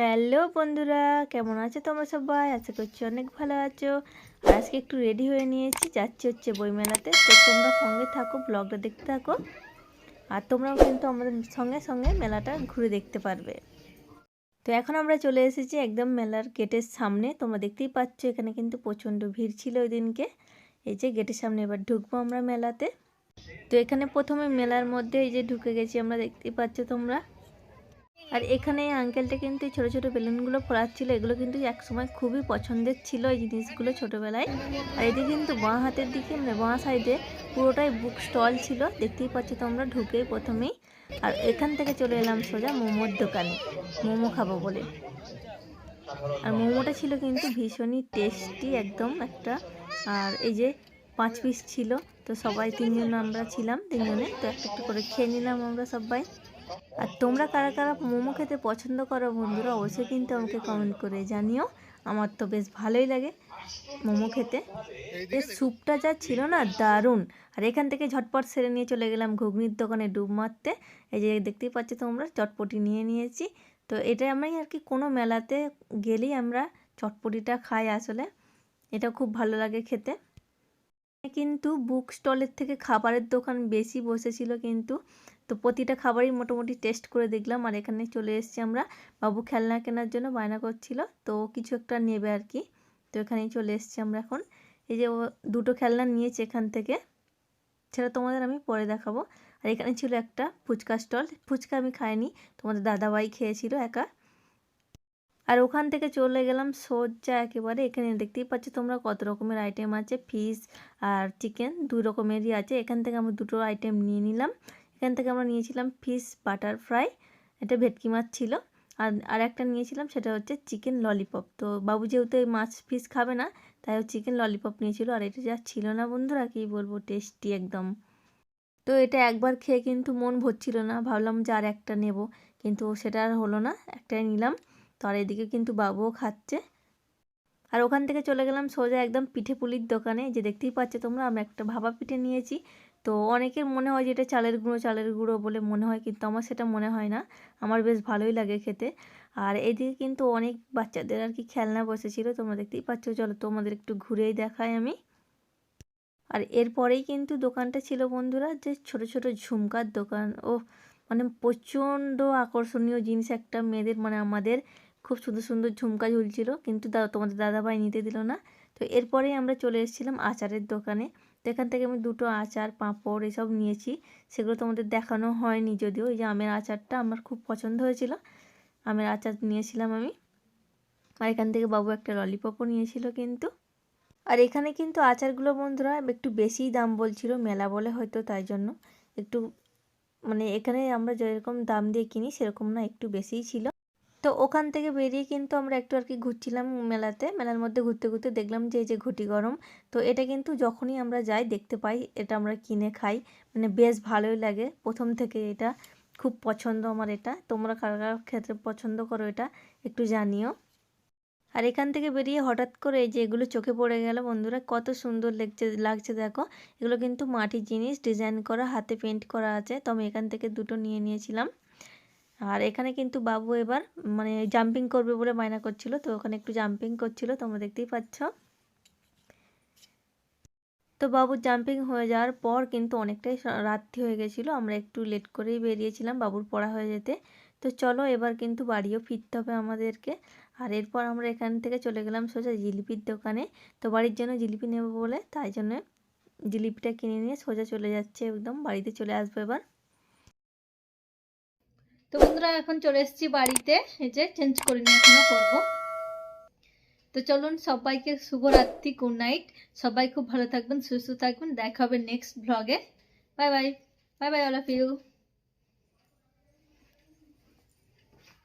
Hello বন্ধুরা, কেমন আছো তোমরা সবাই? আশা করছি অনেক ভালো আছো। আজকে একটু রেডি হয়ে নিয়েছি, যাচ্ছি হচ্ছে বইমেলাতে। তো তোমরা সঙ্গে থাকো ব্লগটা দেখতে থাকো। আর তোমরাও কিন্তু আমাদের সঙ্গে সঙ্গে মেলাটা ঘুরে দেখতে পারবে। তো এখন আমরা চলে এসেছি একদম মেলার গেটের সামনে। তোমরা দেখতেই পাচ্ছ, এখানে কিন্তু প্রচণ্ড ভিড় ছিল ওই দিনকে এই যে গেটের সামনে এবার ঢুকবো আমরা মেলাতে। তো এখানে প্রথমে মেলার মধ্যে এই যে ঢুকে গেছি আমরা, দেখতেই পাচ্ছ তোমরা। আর এখানে এই আঙ্কেলটা কিন্তু এই ছোটো ছোটো বেলুনগুলো ফোলাচ্ছিল, এগুলো কিন্তু একসময় খুবই পছন্দের ছিল এই জিনিসগুলো ছোটোবেলায়। আর এদিকে কিন্তু বাঁ হাতের দিকে মানে বাঁ সাইডে পুরোটাই বুক স্টল ছিল, দেখতেই পাচ্ছ তোমরা ঢুকেই প্রথমেই। আর এখান থেকে চলে এলাম সোজা মোমোর দোকানে, মোমো খাব বলে। আর মোমোটা ছিল কিন্তু ভীষণই টেস্টি একদম একটা। আর এই যে পাঁচ পিস ছিল, তো সবাই তিনজন আমরা ছিলাম, তিনজনে, তো একটা একটু করে খেয়ে নিলাম আমরা সবাই। আর তোমরা কারা কারা মোমো খেতে পছন্দ করো বন্ধুরা, অবশ্যই কিন্তু আমাকে কমেন্ট করে জানিও। আমার তো বেশ ভালোই লাগে মোমো খেতে। এর স্যুপটা যা ছিল না দারুণ। আর এখান থেকে ঝটপট সেরে নিয়ে চলে গেলাম ঘুগনির দোকানে ডুব মারতে। এই যে দেখতেই পাচ্ছ তোমরা, চটপটি নিয়ে নিয়েছি। তো এটা আমি আর কি, কোনো মেলাতে গেলেই আমরা চটপটিটা খাই আসলে। এটা খুব ভালো লাগে খেতে। কিন্তু বুক স্টলের থেকে খাবারের দোকান বেশি বসেছিল কিন্তু তো প্রতিটা খাবারই মোটামুটি টেস্ট করে দেখলাম আর এখানে চলে এসেছি আমরা। বাবু খেলনা কেনার জন্য বায়না করছিল, তো কিছু একটা নেবে আর কি। তো এখানেই চলে এসেছি আমরা এখন। এই যে দুটো খেলনা নিয়েছে এখান থেকে, সেটা তোমাদের আমি পরে দেখাবো। আর এখানে ছিল একটা ফুচকা স্টল, ফুচকা আমি খাইনি, তোমাদের দাদাভাই খেয়েছিল একা। আর ওখান থেকে চলে গেলাম সোজা একেবারে, এখানে দেখতেই পাচ্ছ তোমরা কত রকমের আইটেম আছে ফিশ আর চিকেন দুই রকমেরই আছে। এখান থেকে আমরা দুটো আইটেম নিয়ে নিলাম। এখান থেকে আমরা নিয়েছিলাম ফিশ বাটার ফ্রাই, এটা ভেটকি মাছ ছিল। আর আর একটা নিয়েছিলাম সেটা হচ্ছে চিকেন ললিপপ। তো বাবু যেহেতু এই মাছ ফিশ খাবে না, তাই ও চিকেন ললিপপ নিয়েছিল। আর এটা যা ছিল না বন্ধুরা, কী বলব, টেস্টি একদম। তো এটা একবার খেয়ে কিন্তু মন ভরছিল না, ভাবলাম যে আর একটা নেব। কিন্তু সেটা আর হলো না, একটাই নিলাম। তো আর এদিকে কিন্তু বাবুও খাচ্ছে। আর ওখান থেকে চলে গেলাম সোজা একদম পিঠে পুলির দোকানে। যে দেখতেই পাচ্ছ তোমরা, আমরা একটা ভাবা পিঠে নিয়েছি। তো অনেকের মনে হয় যে এটা চালের গুঁড়ো চালের গুঁড়ো বলে মনে হয়, কিন্তু আমার সেটা মনে হয় না। আমার বেশ ভালোই লাগে খেতে। আর এদিকে কিন্তু অনেক বাচ্চাদের আর কি খেলনা বসেছিল, তোমরা দেখতেই পাচ্ছ। চলো তোমাদের একটু ঘুরেই দেখাই আমি। আর এরপরেই কিন্তু দোকানটা ছিল বন্ধুরা, যে ছোট ছোট ঝুমকার দোকান। ও মানে প্রচণ্ড আকর্ষণীয় জিনিস একটা মেয়েদের মানে আমাদের খুব সুন্দর সুন্দর ঝুমকা ঝুলছিল। কিন্তু তোমাদের দাদাভাই নিতে দিল না। তো এরপরেই আমরা চলে এসেছিলাম আচারের দোকানে। তো এখান থেকে আমি দুটো আচার, পাঁপড় এসব নিয়েছি। সেগুলো তোমাদের দেখানো হয়নি যদিও। এই যে আমের আচারটা আমার খুব পছন্দ হয়েছিল। আমের আচার নিয়েছিলাম আমি। আর এখান থেকে বাবু একটা ললিপপও নিয়েছিল কিন্তু। আর এখানে কিন্তু আচারগুলো বন্ধুরা একটু বেশিই দাম বলছিল, মেলা বলে হয়তো তাই জন্য। একটু মানে এখানে আমরা যেরকম দাম দিয়ে কিনি, সেরকম না, একটু বেশিই ছিল। তো ওখান থেকে বেরিয়ে কিন্তু আমরা একটু আর কি ঘুরছিলাম মেলাতে। মেলার মধ্যে ঘুরতে ঘুরতে দেখলাম যে, এই যে ঘটি গরম, তো এটা কিন্তু যখনই আমরা যাই দেখতে পাই, এটা আমরা কিনে খাই। মানে বেশ ভালোই লাগে। প্রথম থেকে এটা খুব পছন্দ আমার এটা। তোমরা কার কার ক্ষেত্রে পছন্দ করো এটা একটু জানিও। আর এখান থেকে বেরিয়ে হঠাৎ করে এই যে এগুলো চোখে পড়ে গেল বন্ধুরা, কত সুন্দর লাগছে লাগছে দেখো। এগুলো কিন্তু মাটির জিনিস, ডিজাইন করা, হাতে পেন্ট করা আছে। তো আমি এখান থেকে দুটো নিয়ে নিয়েছিলাম। আর এখানে কিন্তু বাবু এবার মানে জাম্পিং করবে বলে বায়না করছিল, তো ওখানে একটু জাম্পিং করছিল, তোমরা দেখতেই পাচ্ছ। তো বাবু জাম্পিং হয়ে যাওয়ার পর কিন্তু অনেকটাই রাত্রি হয়ে গেছিল, আমরা একটু লেট করেই বেরিয়েছিলাম বাবুর পড়া হয়ে যেতে। তো চলো এবার কিন্তু বাড়িও ফিরতে হবে আমাদেরকে। আর এরপর আমরা এখান থেকে চলে গেলাম সোজা জিলিপির দোকানে। তো বাড়ির জন্য জিলিপি নেব বলে, তাই জন্য জিলিপিটা কিনে নিয়ে সোজা চলে যাচ্ছে, একদম বাড়িতে চলে আসব এবার। তো বন্ধুরা, এখন চলে এসেছি বাড়িতে। এই যে চেঞ্জ করে নিয়ে এখনও করব। তো চলুন, সবাইকে শুভরাত্রি গুড নাইট সবাই খুব ভালো থাকবেন, সুস্থ থাকবেন। দেখা হবে নেক্সট ব্লগে bye bye bye bye all of you